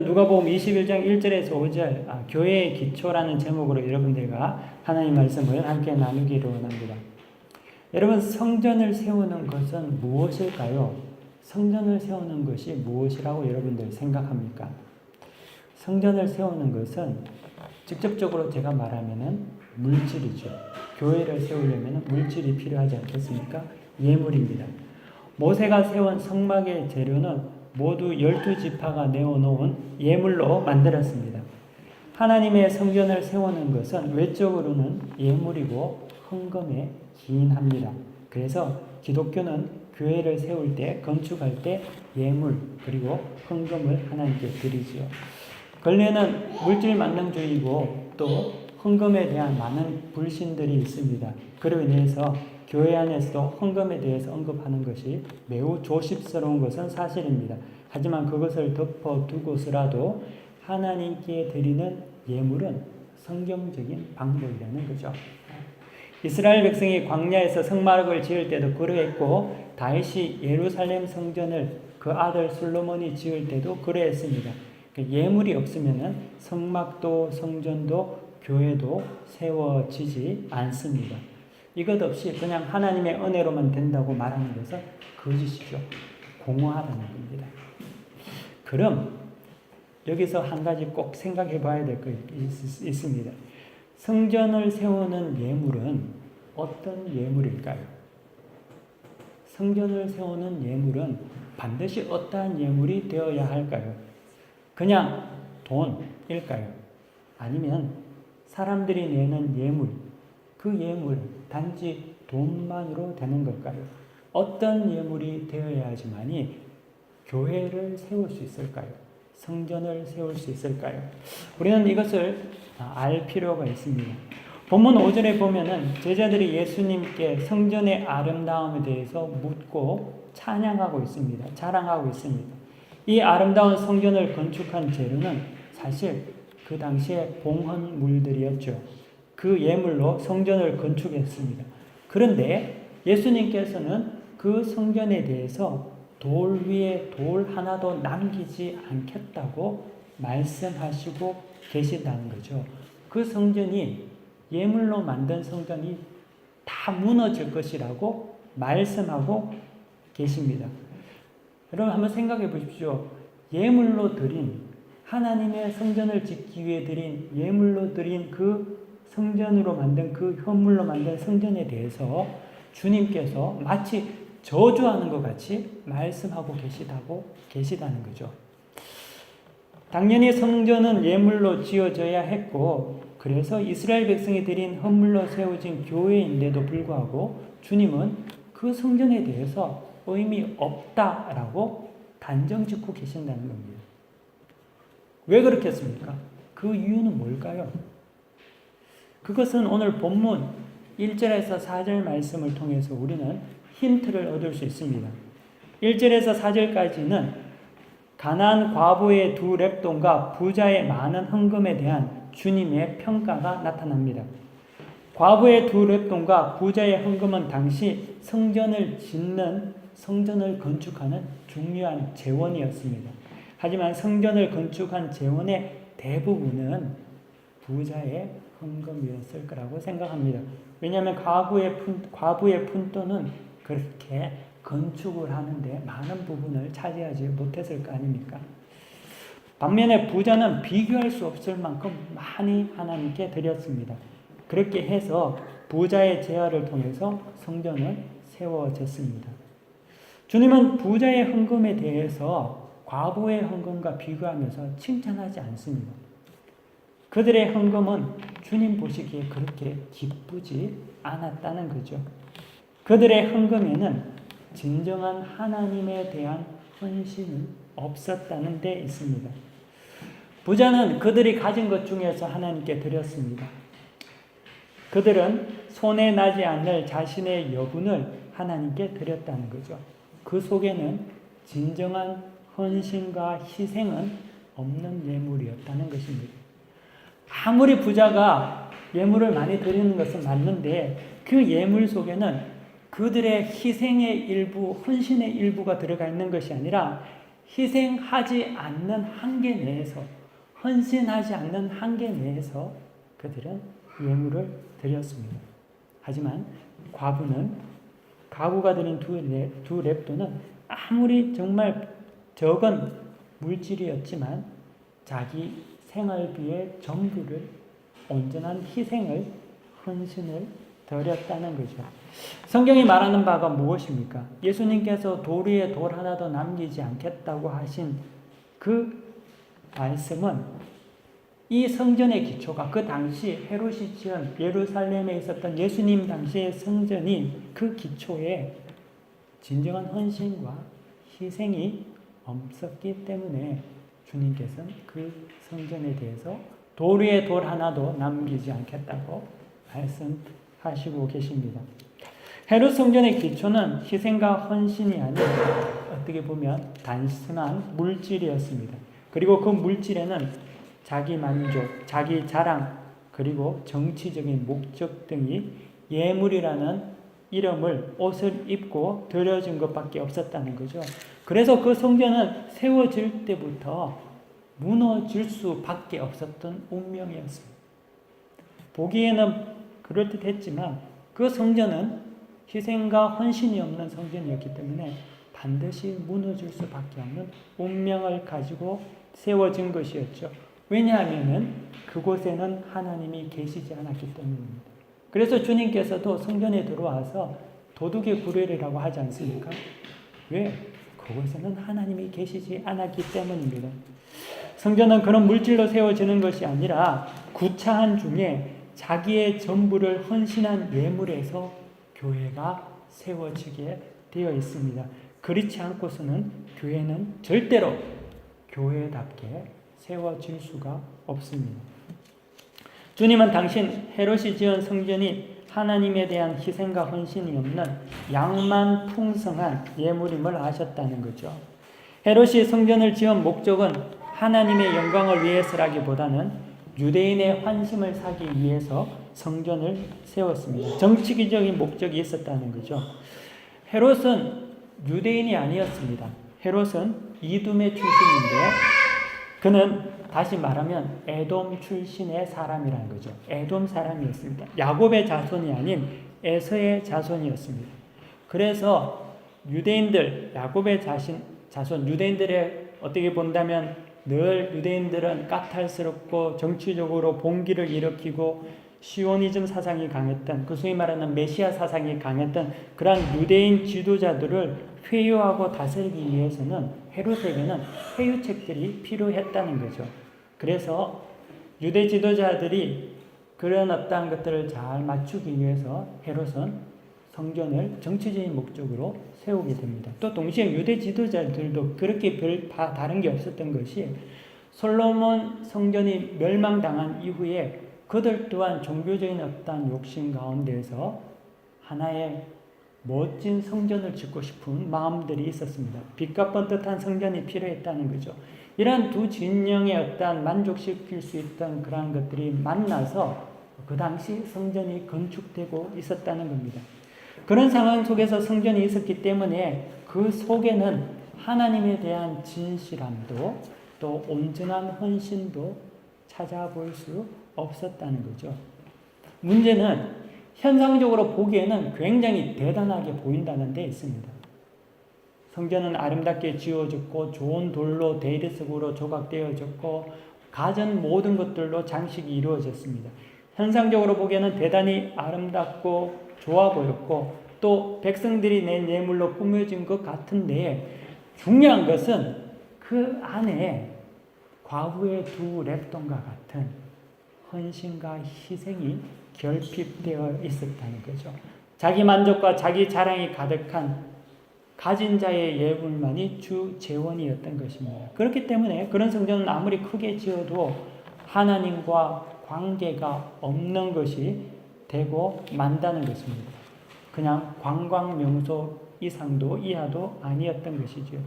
누가복음 21장 1절에서 5절 아, 교회의 기초라는 제목으로 여러분들과 하나님 말씀을 함께 나누기로 합니다. 여러분 성전을 세우는 것은 무엇일까요? 성전을 세우는 것이 무엇이라고 여러분들 생각합니까? 성전을 세우는 것은 직접적으로 제가 말하면은 물질이죠. 교회를 세우려면 물질이 필요하지 않겠습니까? 예물입니다. 모세가 세운 성막의 재료는 모두 열두 지파가 내어놓은 예물로 만들었습니다. 하나님의 성전을 세우는 것은 외적으로는 예물이고 헌금에 기인합니다. 그래서 기독교는 교회를 세울 때 건축할 때 예물 그리고 헌금을 하나님께 드리지요. 근래는 물질 만능주의고 또 헌금에 대한 많은 불신들이 있습니다. 그로 인해서 교회 안에서도 헌금에 대해서 언급하는 것이 매우 조심스러운 것은 사실입니다. 하지만 그것을 덮어두고서라도 하나님께 드리는 예물은 성경적인 방법이라는 거죠. 이스라엘 백성이 광야에서 성막을 지을 때도 그러했고 다윗이 예루살렘 성전을 그 아들 솔로몬이 지을 때도 그러했습니다. 예물이 없으면은 성막도 성전도 교회도 세워지지 않습니다. 이것 없이 그냥 하나님의 은혜로만 된다고 말하는 것은 거짓이죠. 공허하다는 겁니다. 그럼 여기서 한 가지 꼭 생각해 봐야 될 거 있습니다. 성전을 세우는 예물은 어떤 예물일까요? 성전을 세우는 예물은 반드시 어떠한 예물이 되어야 할까요? 그냥 돈일까요? 아니면 사람들이 내는 예물, 그 예물 단지 돈만으로 되는 걸까요? 어떤 예물이 되어야지만이 교회를 세울 수 있을까요? 성전을 세울 수 있을까요? 우리는 이것을 알 필요가 있습니다. 본문 5절에 보면은 제자들이 예수님께 성전의 아름다움에 대해서 묻고 찬양하고 있습니다. 자랑하고 있습니다. 이 아름다운 성전을 건축한 재료는 사실 그 당시에 봉헌물들이었죠. 그 예물로 성전을 건축했습니다. 그런데 예수님께서는 그 성전에 대해서 돌 위에 돌 하나도 남기지 않겠다고 말씀하시고 계신다는 거죠. 그 성전이 예물로 만든 성전이 다 무너질 것이라고 말씀하고 계십니다. 여러분 한번 생각해 보십시오. 예물로 드린 하나님의 성전을 짓기 위해 드린 예물로 드린 그 성전으로 만든 그 현물로 만든 성전에 대해서 주님께서 마치 저주하는 것 같이 말씀하고 계시다고 계시다는 거죠. 당연히 성전은 예물로 지어져야 했고 그래서 이스라엘 백성이 드린 헌물로 세워진 교회인데도 불구하고 주님은 그 성전에 대해서 의미 없다라고 단정 짓고 계신다는 겁니다. 왜 그렇겠습니까? 그 이유는 뭘까요? 그것은 오늘 본문 1절에서 4절 말씀을 통해서 우리는 힌트를 얻을 수 있습니다. 1절에서 4절까지는 가난 과부의 두 랩돈과 부자의 많은 헌금에 대한 주님의 평가가 나타납니다. 과부의 두 랩돈과 부자의 헌금은 당시 성전을 짓는 성전을 건축하는 중요한 재원이었습니다. 하지만 성전을 건축한 재원의 대부분은 부자의 헌금이었을 거라고 생각합니다. 왜냐하면 과부의 푼, 과부의 푼돈은 그렇게 건축을 하는데 많은 부분을 차지하지 못했을 거 아닙니까? 반면에 부자는 비교할 수 없을 만큼 많이 하나님께 드렸습니다. 그렇게 해서 부자의 제하를 통해서 성전은 세워졌습니다. 주님은 부자의 헌금에 대해서 과부의 헌금과 비교하면서 칭찬하지 않습니다. 그들의 헌금은 주님 보시기에 그렇게 기쁘지 않았다는 거죠. 그들의 헌금에는 진정한 하나님에 대한 헌신은 없었다는 데 있습니다. 부자는 그들이 가진 것 중에서 하나님께 드렸습니다. 그들은 손에 나지 않을 자신의 여분을 하나님께 드렸다는 거죠. 그 속에는 진정한 헌신과 희생은 없는 예물이었다는 것입니다. 아무리 부자가 예물을 많이 드리는 것은 맞는데 그 예물 속에는 그들의 희생의 일부, 헌신의 일부가 들어가 있는 것이 아니라 희생하지 않는 한계 내에서 헌신하지 않는 한계 내에서 그들은 예물을 드렸습니다. 하지만 과부는 가구가 드린 두, 랩도는 아무리 정말 적은 물질이었지만 자기 생활비의 전부를 온전한 희생을 헌신을 드렸다는 거죠. 성경이 말하는 바가 무엇입니까? 예수님께서 돌 위에 돌 하나도 남기지 않겠다고 하신 그 말씀은 이 성전의 기초가 그 당시 헤롯이 지은 예루살렘에 있었던 예수님 당시의 성전이 그 기초에 진정한 헌신과 희생이 없었기 때문에 주님께서는 그 성전에 대해서 돌 위에 돌 하나도 남기지 않겠다고 말씀하시고 계십니다. 헤롯 성전의 기초는 희생과 헌신이 아닌 어떻게 보면 단순한 물질이었습니다. 그리고 그 물질에는 자기 만족, 자기 자랑, 그리고 정치적인 목적 등이 예물이라는 이름을 옷을 입고 드려진 것밖에 없었다는 거죠. 그래서 그 성전은 세워질 때부터 무너질 수밖에 없었던 운명이었습니다. 보기에는 그럴듯했지만 그 성전은 희생과 헌신이 없는 성전이었기 때문에 반드시 무너질 수밖에 없는 운명을 가지고 세워진 것이었죠. 왜냐하면 그곳에는 하나님이 계시지 않았기 때문입니다. 그래서 주님께서도 성전에 들어와서 도둑의 구례라고 하지 않습니까? 왜? 그곳에는 하나님이 계시지 않았기 때문입니다. 성전은 그런 물질로 세워지는 것이 아니라 구차한 중에 자기의 전부를 헌신한 예물에서 교회가 세워지게 되어 있습니다. 그렇지 않고서는 교회는 절대로 교회답게 세워질 수가 없습니다. 주님은 당신 헤롯이 지은 성전이 하나님에 대한 희생과 헌신이 없는 양만 풍성한 예물임을 아셨다는 거죠. 헤롯이 성전을 지은 목적은 하나님의 영광을 위해서라기보다는 유대인의 환심을 사기 위해서 성전을 세웠습니다. 정치적인 목적이 있었다는 거죠. 헤롯은 유대인이 아니었습니다. 헤롯은 이둠의 출신인데 그는 다시 말하면 에돔 출신의 사람이라는 거죠. 에돔 사람이었습니다. 야곱의 자손이 아닌 에서의 자손이었습니다. 그래서 유대인들, 야곱의 자신, 자손, 유대인들의 어떻게 본다면 늘 유대인들은 까탈스럽고 정치적으로 봉기를 일으키고 시오니즘 사상이 강했던 그 소위 말하는 메시아 사상이 강했던 그러한 유대인 지도자들을 회유하고 다스리기 위해서는 헤롯에게는 회유책들이 필요했다는 거죠. 그래서 유대 지도자들이 그런 어떤 것들을 잘 맞추기 위해서 헤롯은 성전을 정치적인 목적으로 세우게 됩니다. 또 동시에 유대 지도자들도 그렇게 별 다른 게 없었던 것이 솔로몬 성전이 멸망당한 이후에 그들 또한 종교적인 어떤 욕심 가운데서 하나의 멋진 성전을 짓고 싶은 마음들이 있었습니다. 빛과 번듯한 성전이 필요했다는 거죠. 이러한 두 진영의 어떤 만족시킬 수 있던 그러한 것들이 만나서 그 당시 성전이 건축되고 있었다는 겁니다. 그런 상황 속에서 성전이 있었기 때문에 그 속에는 하나님에 대한 진실함도 또 온전한 헌신도 찾아볼 수 없었다는 거죠. 문제는 현상적으로 보기에는 굉장히 대단하게 보인다는 데 있습니다. 성전은 아름답게 지어졌고 좋은 돌로 데이르석으로 조각되어졌고 가전 모든 것들로 장식이 이루어졌습니다. 현상적으로 보기에는 대단히 아름답고 좋아 보였고 또 백성들이 낸 예물로 꾸며진 것 같은데 중요한 것은 그 안에 과부의 두 랩돈과 같은 헌신과 희생이 결핍되어 있었다는 거죠. 자기 만족과 자기 자랑이 가득한 가진 자의 예물만이 주 재원이었던 것입니다. 그렇기 때문에 그런 성전은 아무리 크게 지어도 하나님과 관계가 없는 것이 되고 만다는 것입니다. 그냥 관광 명소 이상도 이하도 아니었던 것이죠.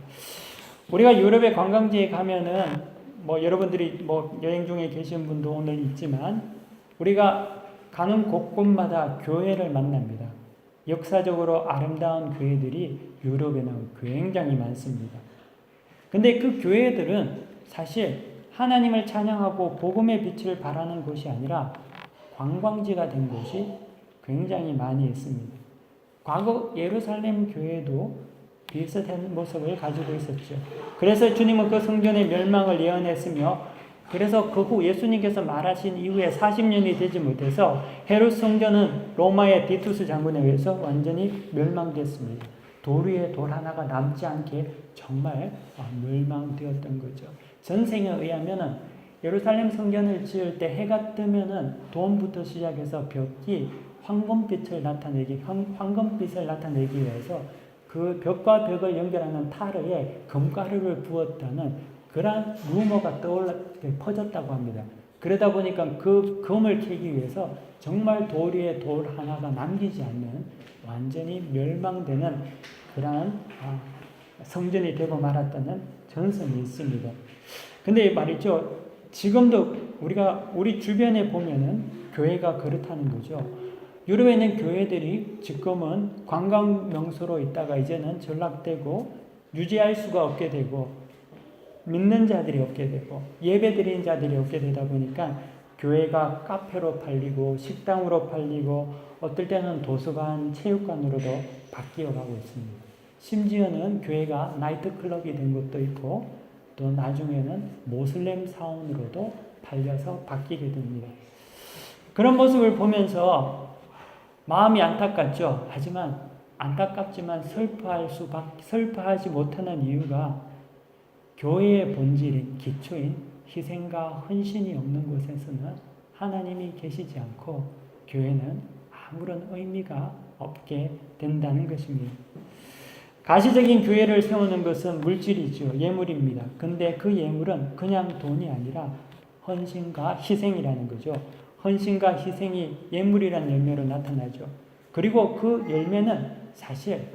우리가 유럽의 관광지에 가면은 뭐 여러분들이 뭐 여행 중에 계신 분도 오늘 있지만 우리가 가는 곳곳마다 교회를 만납니다. 역사적으로 아름다운 교회들이 유럽에는 굉장히 많습니다. 근데 그 교회들은 사실 하나님을 찬양하고 복음의 빛을 발하는 곳이 아니라 관광지가 된 곳이 굉장히 많이 있습니다. 과거 예루살렘 교회도 비슷한 모습을 가지고 있었죠. 그래서 주님은 그 성전의 멸망을 예언했으며 그래서 그 후 예수님께서 말하신 이후에 40년이 되지 못해서 헤롯 성전은 로마의 디투스 장군에 의해서 완전히 멸망됐습니다. 돌 위에 돌 하나가 남지 않게 정말 아, 멸망되었던 거죠. 전생에 의하면은 예루살렘 성전을 지을 때 해가 뜨면은 돈부터 시작해서 벽이 황금빛을 나타내기 황- 황금빛을 나타내기 위해서 그 벽과 벽을 연결하는 타르에 금가루를 부었다는 그러한 루머가 떠올라 퍼졌다고 합니다. 그러다 보니까 그 금을 캐기 위해서 정말 돌 위에 돌 하나가 남기지 않는 완전히 멸망되는 그러한 아, 성전이 되고 말았다는 전설이 있습니다. 근데 말이죠. 지금도 우리가 우리 주변에 보면은 교회가 그렇다는 거죠. 유럽에 있는 교회들이 지금은 관광 명소로 있다가 이제는 전락되고 유지할 수가 없게 되고 믿는 자들이 없게 되고 예배 드리는 자들이 없게 되다 보니까 교회가 카페로 팔리고 식당으로 팔리고 어떨 때는 도서관, 체육관으로도 바뀌어 가고 있습니다. 심지어는 교회가 나이트클럽이 된 것도 있고 또 나중에는 모슬렘 사원으로도 팔려서 바뀌게 됩니다. 그런 모습을 보면서 마음이 안타깝죠. 하지만 안타깝지만 슬퍼할 수밖 슬퍼하지 못하는 이유가 교회의 본질인 기초인 희생과 헌신이 없는 곳에서는 하나님이 계시지 않고 교회는 아무런 의미가 없게 된다는 것입니다. 가시적인 교회를 세우는 것은 물질이죠. 예물입니다. 근데 그 예물은 그냥 돈이 아니라 헌신과 희생이라는 거죠. 헌신과 희생이 예물이라는 열매로 나타나죠. 그리고 그 열매는 사실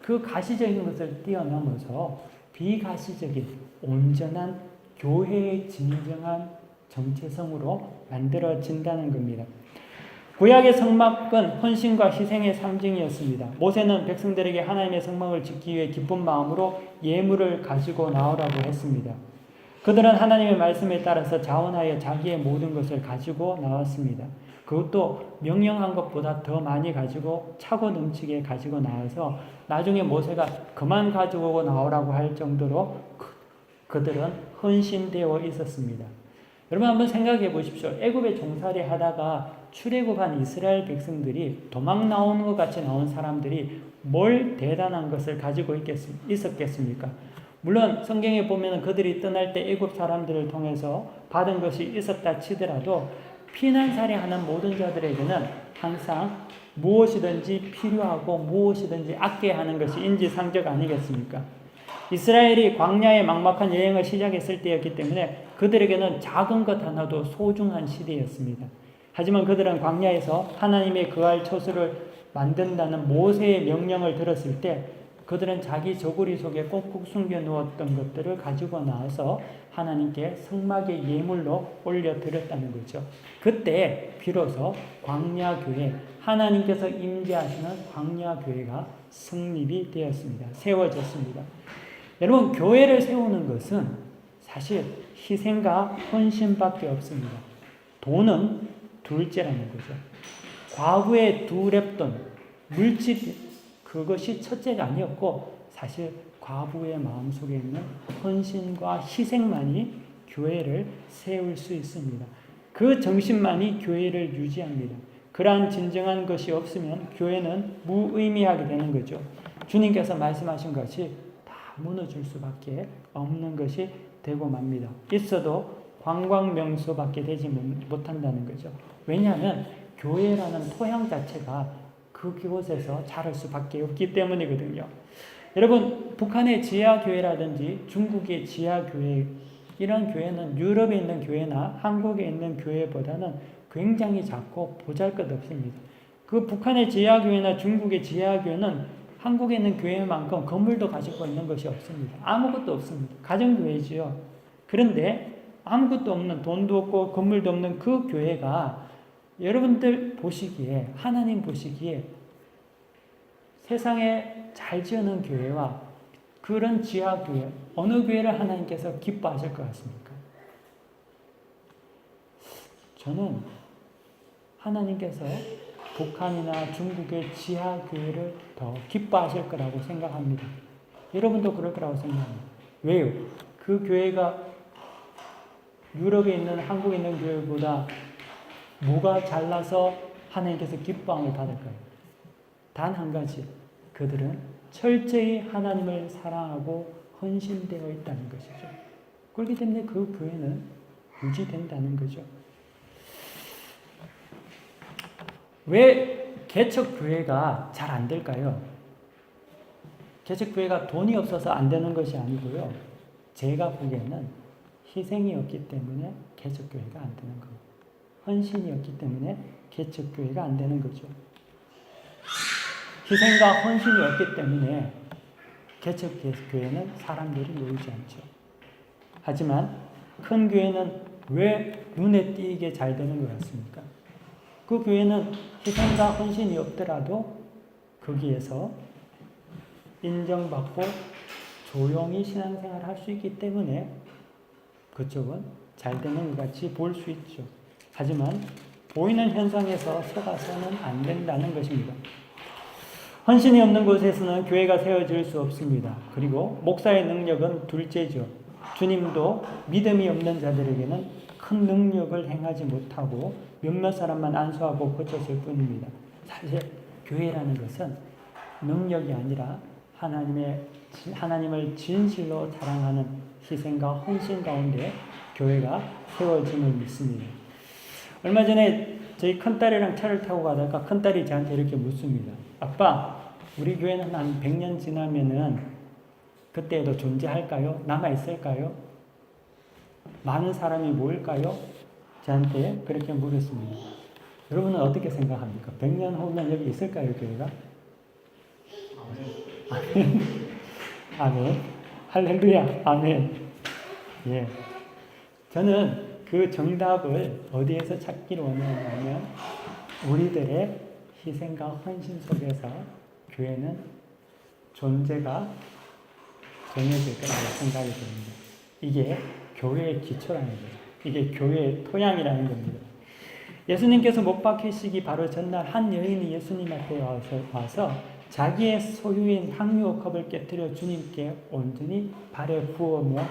그 가시적인 것을 뛰어넘어서 비가시적인 온전한 교회의 진정한 정체성으로 만들어진다는 겁니다. 구약의 성막은 헌신과 희생의 상징이었습니다. 모세는 백성들에게 하나님의 성막을 짓기 위해 기쁜 마음으로 예물을 가지고 나오라고 했습니다. 그들은 하나님의 말씀에 따라서 자원하여 자기의 모든 것을 가지고 나왔습니다. 그것도 명령한 것보다 더 많이 가지고 차고 넘치게 가지고 나와서 나중에 모세가 그만 가지고 나오라고 할 정도로 그들은 헌신되어 있었습니다. 여러분 한번 생각해 보십시오. 애굽에 종살이 하다가 출애굽한 이스라엘 백성들이 도망 나오는 것 같이 나온 사람들이 뭘 대단한 것을 가지고 있었겠습니까? 물론 성경에 보면 그들이 떠날 때 애굽 사람들을 통해서 받은 것이 있었다 치더라도 피난살이 하는 모든 자들에게는 항상 무엇이든지 필요하고 무엇이든지 아껴야 하는 것이 인지상적 아니겠습니까? 이스라엘이 광야의 막막한 여행을 시작했을 때였기 때문에 그들에게는 작은 것 하나도 소중한 시대였습니다. 하지만 그들은 광야에서 하나님의 그할 처소를 만든다는 모세의 명령을 들었을 때 그들은 자기 저고리 속에 꼭꼭 숨겨 놓았던 것들을 가지고 나와서 하나님께 성막의 예물로 올려 드렸다는 거죠. 그때 비로소 광야 교회, 하나님께서 임재하시는 광야 교회가 성립이 되었습니다. 세워졌습니다. 여러분, 교회를 세우는 것은 사실 희생과 헌신밖에 없습니다. 돈은 둘째라는 거죠. 과거의 두 랩돈, 물질, 그것이 첫째가 아니었고, 사실 과부의 마음속에 있는 헌신과 희생만이 교회를 세울 수 있습니다. 그 정신만이 교회를 유지합니다. 그러한 진정한 것이 없으면 교회는 무의미하게 되는 거죠. 주님께서 말씀하신 것이 다 무너질 수밖에 없는 것이 되고 맙니다. 있어도 관광 명소밖에 되지 못한다는 거죠. 왜냐하면 교회라는 토양 자체가 그곳에서 자랄 수밖에 없기 때문이거든요. 여러분 북한의 지하 교회라든지 중국의 지하 교회 이런 교회는 유럽에 있는 교회나 한국에 있는 교회보다는 굉장히 작고 보잘것없습니다. 그 북한의 지하 교회나 중국의 지하 교회는 한국에 있는 교회만큼 건물도 가지고 있는 것이 없습니다. 아무것도 없습니다. 가정 교회지요. 그런데 아무것도 없는 돈도 없고 건물도 없는 그 교회가 여러분들 보시기에 하나님 보시기에 세상에 잘 지어놓은 교회와 그런 지하교회, 어느 교회를 하나님께서 기뻐하실 것 같습니까? 저는 하나님께서 북한이나 중국의 지하 교회를 더 기뻐하실 거라고 생각합니다. 여러분도 그럴 거라고 생각합니다. 왜요? 그 교회가 유럽에 있는 한국에 있는 교회보다 뭐가 잘나서 하나님께서 기뻐함을 받을까요? 단 한 가지. 그들은 철저히 하나님을 사랑하고 헌신되어 있다는 것이죠. 그렇기 때문에 그 교회는 유지된다는 거죠. 왜 개척 교회가 잘 안 될까요? 개척 교회가 돈이 없어서 안 되는 것이 아니고요. 제가 보기에는 희생이 없기 때문에 개척 교회가 안 되는 겁니다. 헌신이 없기 때문에 개척 교회가 안 되는 거죠. 희생과 헌신이 없기 때문에 개척 교회는 사람들이 모이지 않죠. 하지만 큰 교회는 왜 눈에 띄게 잘 되는 것 같습니까? 그 교회는 희생과 헌신이 없더라도 거기에서 인정받고 조용히 신앙생활을 할수 있기 때문에 그쪽은 잘 되는 것 같이 볼 수 있죠. 하지만 보이는 현상에서 속아서는 안 된다는 것입니다. 헌신이 없는 곳에서는 교회가 세워질 수 없습니다. 그리고 목사의 능력은 둘째죠. 주님도 믿음이 없는 자들에게는 큰 능력을 행하지 못하고 몇몇 사람만 안수하고 고쳤을 뿐입니다. 사실 교회라는 것은 능력이 아니라 하나님의 하나님을 진실로 사랑하는 희생과 헌신 가운데 교회가 세워짐을 믿습니다. 얼마 전에 저희 큰딸이랑 차를 타고 가다가 큰딸이 저한테 이렇게 묻습니다. 아빠, 우리 교회는 한 100년 지나면은 그때도 존재할까요? 남아있을까요? 많은 사람이 모일까요? 저한테 그렇게 물었습니다. 여러분은 어떻게 생각합니까? 100년 후면 여기 있을까요, 교회가? 아멘. 아멘. 할렐루야. 아멘. 예. 저는 그 정답을 어디에서 찾기를 원하냐면 우리들의 희생과 헌신 속에서 교회는 존재가 정해질 거라고 생각이 듭니다. 이게 교회의 기초라는 거죠. 이게 교회의 토양이라는 겁니다. 예수님께서 못 박히시기 바로 전날 한 여인이 예수님 앞에 와서, 자기의 소유인 향유 컵을 깨뜨려 주님께 온전히 발에 부으며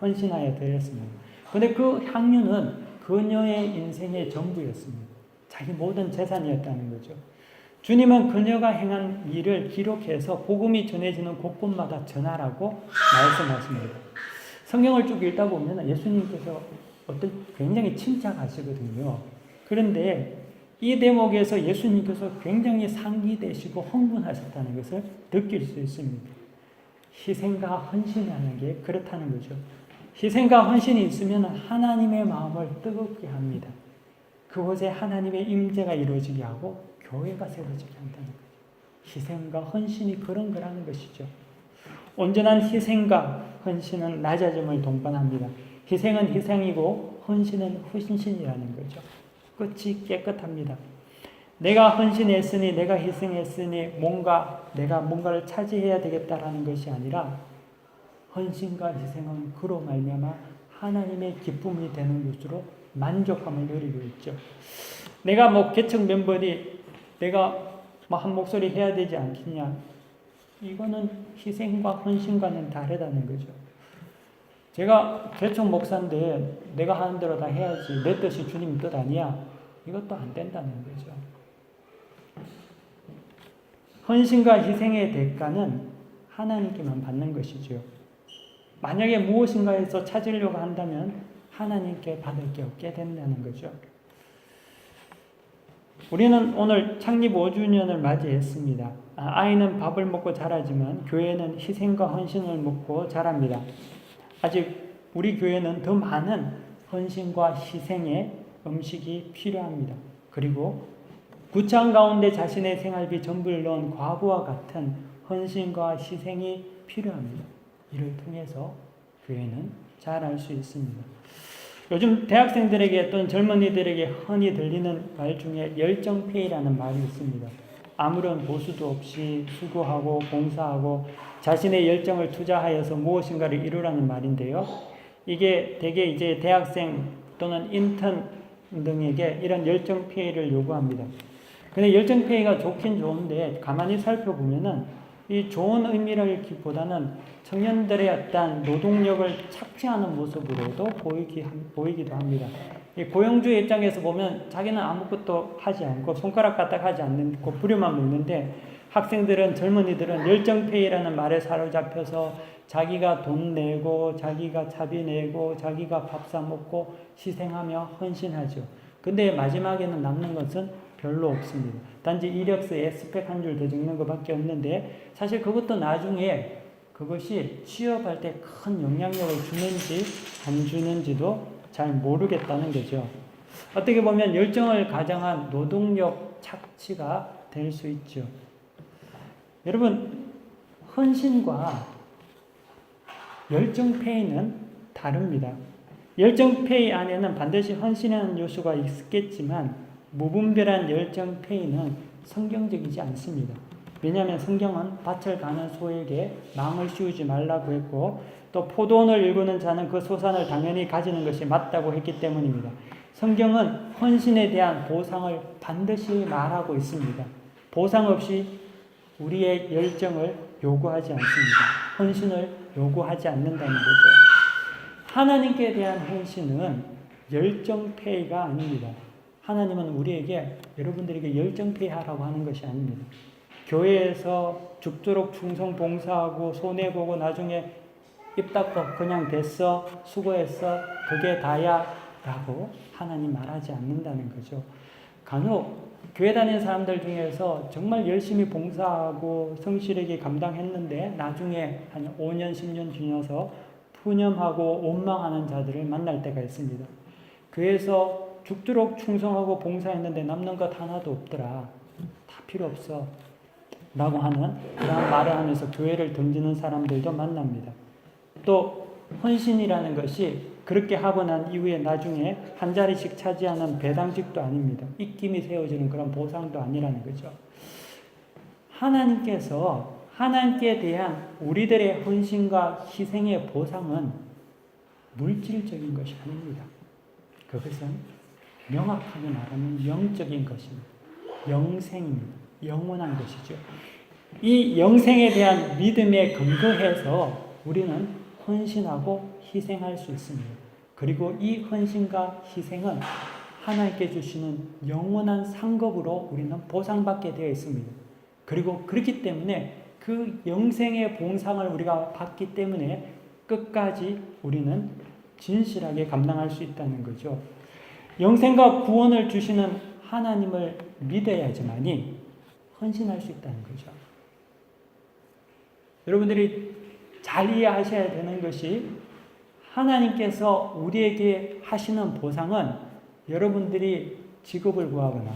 헌신하여 드렸습니다. 근데 그 향유는 그녀의 인생의 전부였습니다. 자기 모든 재산이었다는 거죠. 주님은 그녀가 행한 일을 기록해서 복음이 전해지는 곳곳마다 전하라고 말씀하십니다. 성경을 쭉 읽다 보면 예수님께서 어떤 굉장히 침착하시거든요. 그런데 이 대목에서 예수님께서 굉장히 상기되시고 흥분하셨다는 것을 느낄 수 있습니다. 희생과 헌신이라는 게 그렇다는 거죠. 희생과 헌신이 있으면 하나님의 마음을 뜨겁게 합니다. 그곳에 하나님의 임재가 이루어지게 하고 교회가 세워지게 한다는 거죠. 희생과 헌신이 그런 거라는 것이죠. 온전한 희생과 헌신은 낮아짐을 동반합니다. 희생은 희생이고 헌신은 헌신이라는 거죠. 끝이 깨끗합니다. 내가 헌신했으니 내가 희생했으니 뭔가 내가 뭔가를 차지해야 되겠다라는 것이 아니라 헌신과 희생은 그로 말미암아 하나님의 기쁨이 되는 것으로 만족함을 누리고 있죠. 내가 뭐 개척 멤버니 내가 뭐 한 목소리 해야 되지 않겠냐? 이거는 희생과 헌신과는 다르다는 거죠. 제가 개척 목사인데 내가 하는 대로 다 해야지 내 뜻이 주님 뜻 아니야? 이것도 안 된다는 거죠. 헌신과 희생의 대가는 하나님께만 받는 것이죠. 만약에 무엇인가에서 찾으려고 한다면 하나님께 받을 게 없게 된다는 거죠. 우리는 오늘 창립 5주년을 맞이했습니다. 아, 아이는 밥을 먹고 자라지만 교회는 희생과 헌신을 먹고 자랍니다. 아직 우리 교회는 더 많은 헌신과 희생의 음식이 필요합니다. 그리고 구창 가운데 자신의 생활비 전부를 넣은 과부와 같은 헌신과 희생이 필요합니다. 이를 통해서 교회는 자랄 수 있습니다. 요즘 대학생들에게 또는 젊은이들에게 흔히 들리는 말 중에 열정페이라는 말이 있습니다. 아무런 보수도 없이 수고하고 봉사하고 자신의 열정을 투자하여서 무엇인가를 이루라는 말인데요. 이게 대개 이제 대학생 또는 인턴 등에게 이런 열정 페이를 요구합니다. 근데 열정 페이가 좋긴 좋은데 가만히 살펴보면은 이 좋은 의미라기보다는 청년들의 어떤 노동력을 착취하는 모습으로도 보이기, 보이기도 합니다. 이 고용주의 입장에서 보면 자기는 아무것도 하지 않고 손가락 까딱 하지 않고 부려만 먹는데 학생들은 젊은이들은 열정페이라는 말에 사로잡혀서 자기가 돈 내고 자기가 차비 내고 자기가 밥 사 먹고 희생하며 헌신하죠. 근데 마지막에는 남는 것은 별로 없습니다. 단지 이력서에 스펙 한 줄 더 적는 것밖에 없는데 사실 그것도 나중에 그것이 취업할 때 큰 영향력을 주는지 안 주는지도 잘 모르겠다는 거죠. 어떻게 보면 열정을 가장한 노동력 착취가 될 수 있죠. 여러분, 헌신과 열정페이는 다릅니다. 열정페이 안에는 반드시 헌신하는 요소가 있겠지만 무분별한 열정페이는 성경적이지 않습니다. 왜냐하면 성경은 밭을 가는 소에게 마음을 씌우지 말라고 했고 또 포도원을 일구는 자는 그 소산을 당연히 가지는 것이 맞다고 했기 때문입니다. 성경은 헌신에 대한 보상을 반드시 말하고 있습니다. 보상 없이 우리의 열정을 요구하지 않습니다. 헌신을 요구하지 않는다는 거죠. 하나님께 대한 헌신은 열정페이가 아닙니다. 하나님은 우리에게 여러분들에게 열정페이하라고 하는 것이 아닙니다. 교회에서 죽도록 충성 봉사하고 손해 보고 나중에 입 닫고 그냥 됐어 수고했어 그게 다야라고 하나님 말하지 않는다는 거죠. 간혹 교회 다니는 사람들 중에서 정말 열심히 봉사하고 성실하게 감당했는데 나중에 한 5년 10년 지나서 푸념하고 원망하는 자들을 만날 때가 있습니다. 교회에서 죽도록 충성하고 봉사했는데 남는 것 하나도 없더라. 다 필요 없어. 라고 하는 그런 말을 하면서 교회를 던지는 사람들도 만납니다. 또 헌신이라는 것이 그렇게 하고 난 이후에 나중에 한 자리씩 차지하는 배당직도 아닙니다. 입김이 세워지는 그런 보상도 아니라는 거죠. 하나님께서 하나님께 대한 우리들의 헌신과 희생의 보상은 물질적인 것이 아닙니다. 그것은 명확하게 말하면 영적인 것입니다. 영생입니다. 영원한 것이죠. 이 영생에 대한 믿음에 근거해서 우리는 헌신하고 희생할 수 있습니다. 그리고 이 헌신과 희생은 하나님께 주시는 영원한 상급으로 우리는 보상받게 되어 있습니다. 그리고 그렇기 때문에 그 영생의 봉상을 우리가 받기 때문에 끝까지 우리는 진실하게 감당할 수 있다는 거죠. 영생과 구원을 주시는 하나님을 믿어야지만이 헌신할 수 있다는 거죠. 여러분들이 잘 이해하셔야 되는 것이 하나님께서 우리에게 하시는 보상은 여러분들이 직업을 구하거나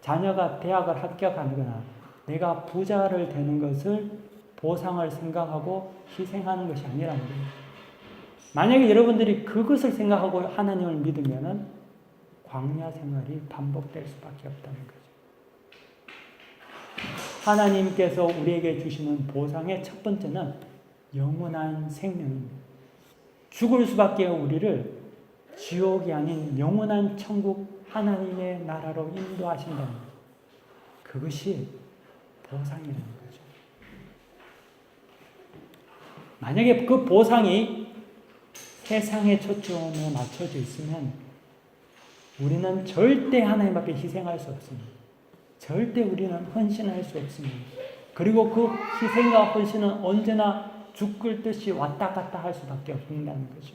자녀가 대학을 합격하거나 내가 부자를 되는 것을 보상을 생각하고 희생하는 것이 아니라는 거예요. 만약에 여러분들이 그것을 생각하고 하나님을 믿으면 광야 생활이 반복될 수밖에 없다는 거죠. 하나님께서 우리에게 주시는 보상의 첫 번째는 영원한 생명입니다. 죽을 수밖에 우리를 지옥이 아닌 영원한 천국 하나님의 나라로 인도하신다는 것. 그것이 보상이라는 거죠. 만약에 그 보상이 세상의 초점에 맞춰져 있으면 우리는 절대 하나님 앞에 희생할 수 없습니다. 절대 우리는 헌신할 수 없습니다. 그리고 그 희생과 헌신은 언제나 죽을 듯이 왔다 갔다 할 수밖에 없다는 거죠.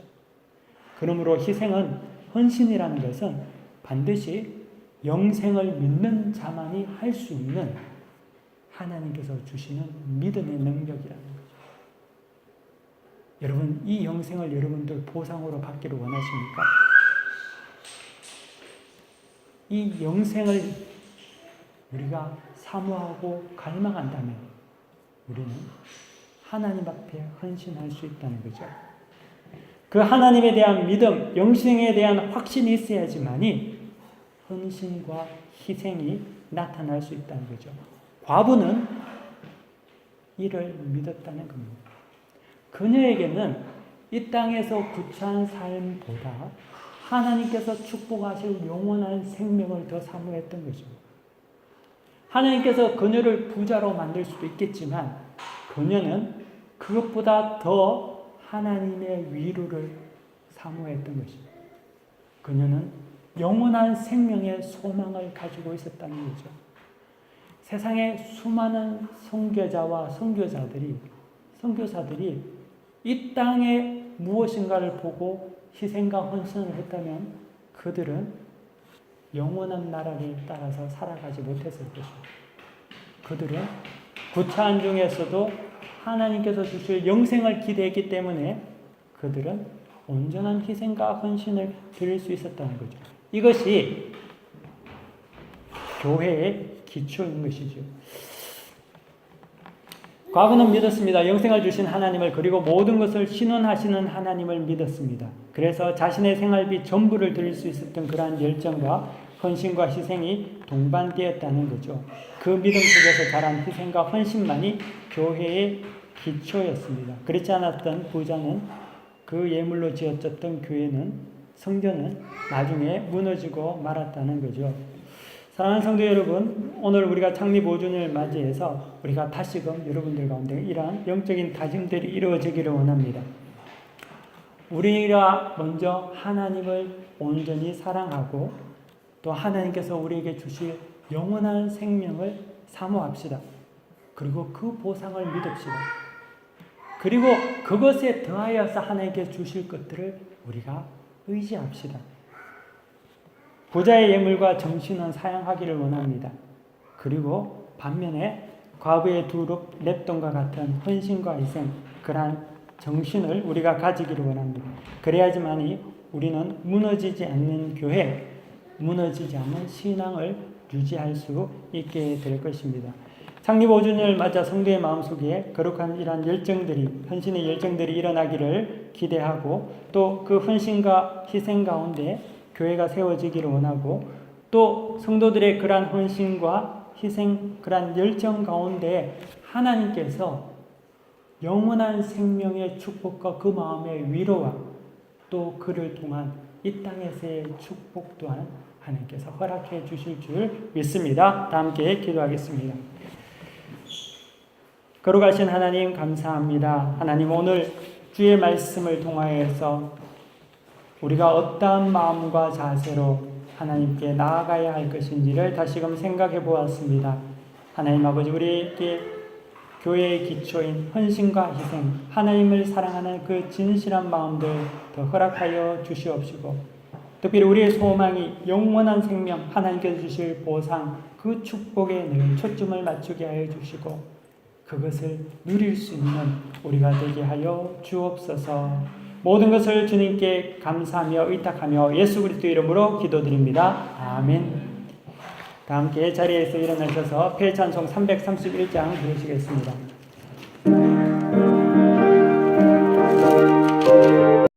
그러므로 희생은 헌신이라는 것은 반드시 영생을 믿는 자만이 할 수 있는 하나님께서 주시는 믿음의 능력이라는 거죠. 여러분, 이 영생을 여러분들 보상으로 받기를 원하십니까? 이 영생을 우리가 사모하고 갈망한다면 우리는 하나님 앞에 헌신할 수 있다는 거죠. 그 하나님에 대한 믿음, 영생에 대한 확신이 있어야지만이 헌신과 희생이 나타날 수 있다는 거죠. 과부는 이를 믿었다는 겁니다. 그녀에게는 이 땅에서 구차한 삶보다 하나님께서 축복하실 영원한 생명을 더 사모했던 것입니다. 하나님께서 그녀를 부자로 만들 수도 있겠지만 그녀는 그것보다 더 하나님의 위로를 사모했던 것입니다. 그녀는 영원한 생명의 소망을 가지고 있었다는 거죠. 세상에 수많은 선교자와 선교자들이 선교사들이 이 땅에 무엇인가를 보고 희생과 헌신을 했다면 그들은 영원한 나라를 따라서 살아가지 못했을 것입니다. 그들은 구차한 중에서도 하나님께서 주실 영생을 기대했기 때문에 그들은 온전한 희생과 헌신을 드릴 수 있었다는 거죠. 이것이 교회의 기초인 것이죠. 과거는 믿었습니다. 영생을 주신 하나님을 그리고 모든 것을 신원하시는 하나님을 믿었습니다. 그래서 자신의 생활비 전부를 드릴 수 있었던 그러한 열정과 헌신과 희생이 동반되었다는 거죠. 그 믿음 속에서 자란 희생과 헌신만이 교회의 기초였습니다. 그렇지 않았던 부자는 그 예물로 지어졌던 교회는 성전은 나중에 무너지고 말았다는 거죠. 사랑하는 성도 여러분, 오늘 우리가 창립 5주년을 맞이해서 우리가 다시금 여러분들 가운데 이러한 영적인 다짐들이 이루어지기를 원합니다. 우리가 먼저 하나님을 온전히 사랑하고 또 하나님께서 우리에게 주실 영원한 생명을 사모합시다. 그리고 그 보상을 믿읍시다. 그리고 그것에 더하여서 하나님께 주실 것들을 우리가 의지합시다. 부자의 예물과 정신은 사양하기를 원합니다. 그리고 반면에 과부의 두 랩돈과 같은 헌신과 희생, 그러한 정신을 우리가 가지기를 원합니다. 그래야지만이 우리는 무너지지 않는 교회, 무너지지 않는 신앙을 유지할 수 있게 될 것입니다. 창립 5주년을 맞아 성도의 마음속에 거룩한 이러한 열정들이, 헌신의 열정들이 일어나기를 기대하고 또 그 헌신과 희생 가운데 교회가 세워지기를 원하고 또 성도들의 그러한 헌신과 희생, 그러한 열정 가운데 하나님께서 영원한 생명의 축복과 그 마음의 위로와 또 그를 통한 이 땅에서의 축복 또한 하나님께서 허락해 주실 줄 믿습니다. 다 함께 기도하겠습니다. 거룩하신 하나님 감사합니다. 하나님 오늘 주의 말씀을 통하여서 우리가 어떠한 마음과 자세로 하나님께 나아가야 할 것인지를 다시금 생각해 보았습니다. 하나님 아버지 우리에게 교회의 기초인 헌신과 희생, 하나님을 사랑하는 그 진실한 마음들 더 허락하여 주시옵시고 특별히 우리의 소망이 영원한 생명, 하나님께서 주실 보상, 그 축복에 늘 초점을 맞추게 하여 주시고 그것을 누릴 수 있는 우리가 되게 하여 주옵소서. 모든 것을 주님께 감사하며 의탁하며 예수 그리스도 이름으로 기도드립니다. 아멘. 다 함께 자리에서 일어나셔서 폐찬송 331장 부르시겠습니다.